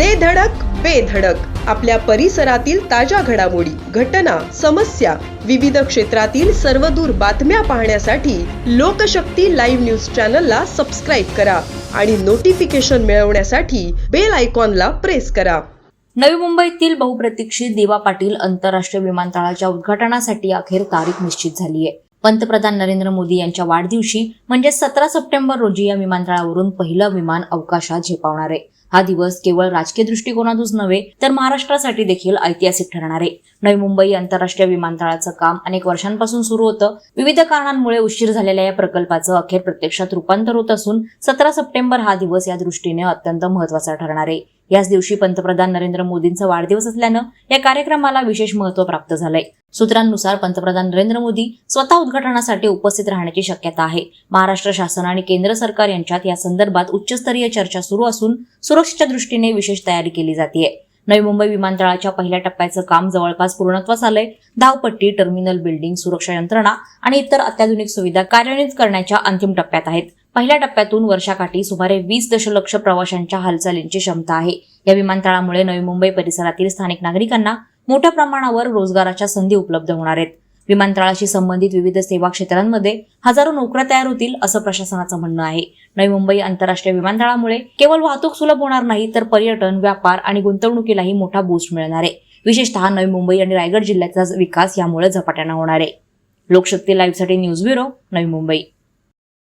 दे धडक बेधडक आपल्या परिसरातील ताज्या घडामोडी घटना समस्या विविध क्षेत्रातील सर्वदूर बातम्या पाहण्यासाठी लोकशक्ती लाईव्ह न्यूज चॅनलला सबस्क्राईब करा आणि नोटिफिकेशन मिळवण्यासाठी बेल आयकॉनला प्रेस करा. नवी मुंबईतील बहुप्रतीक्षित देवा पाटील आंतरराष्ट्रीय विमानतळाच्या उद्घाटनासाठी अखेर तारीख निश्चित झाली आहे पंतप्रधान नरेंद्र मोदी यांच्या वाढदिवशी म्हणजे सतरा सप्टेंबर रोजी या विमानतळावरून पहिलं विमान अवकाशात झेपावणार आहे. हा दिवस केवळ राजकीय दृष्टिकोनातूनच नव्हे तर महाराष्ट्रासाठी देखील ऐतिहासिक ठरणार आहे. नवी मुंबई आंतरराष्ट्रीय विमानतळाचं काम अनेक वर्षांपासून सुरू होतं. विविध कारणांमुळे उशीर झालेल्या या प्रकल्पाचं अखेर प्रत्यक्षात रूपांतर होत असून सतरा सप्टेंबर हा दिवस या दृष्टीने अत्यंत महत्त्वाचा ठरणार आहे. याच दिवशी पंतप्रधान नरेंद्र मोदींचा वाढदिवस असल्यानं या कार्यक्रमाला विशेष महत्त्व प्राप्त झालंय. सूत्रांनुसार पंतप्रधान नरेंद्र मोदी स्वतः उद्घाटनासाठी उपस्थित राहण्याची शक्यता आहे. महाराष्ट्र शासन आणि केंद्र सरकार यांच्यात या संदर्भात उच्चस्तरीय चर्चा सुरू असून सुरक्षेच्या दृष्टीने विशेष तयारी केली जाते नवी मुंबई विमानतळाच्या पहिल्या टप्प्याचं काम जवळपास पूर्णत्वास आलंय. धावपट्टी टर्मिनल बिल्डिंग सुरक्षा यंत्रणा आणि इतर अत्याधुनिक सुविधा कार्यान्वित करण्याच्या अंतिम टप्प्यात आहेत. पहिल्या टप्प्यातून वर्षाकाठी सुमारे वीस दशलक्ष प्रवाशांच्या हालचालींची क्षमता आहे. या विमानतळामुळे नवी मुंबई परिसरातील स्थानिक नागरिकांना मोठ्या प्रमाणावर रोजगाराच्या संधी उपलब्ध होणार आहेत. विमानतळाशी संबंधित विविध सेवा क्षेत्रांमध्ये हजारो नोकऱ्या तयार होतील असं प्रशासनाचं म्हणणं आहे. नवी मुंबई आंतरराष्ट्रीय विमानतळामुळे केवळ वाहतूक सुलभ होणार नाही तर पर्यटन व्यापार आणि गुंतवणुकीलाही मोठा बूस्ट मिळणार आहे. विशेषतः नवी मुंबई आणि रायगड जिल्ह्याचा विकास यामुळे झपाट्यानं होणार आहे. लोकशक्ती लाईव्हसाठी न्यूज ब्युरो नवी मुंबई.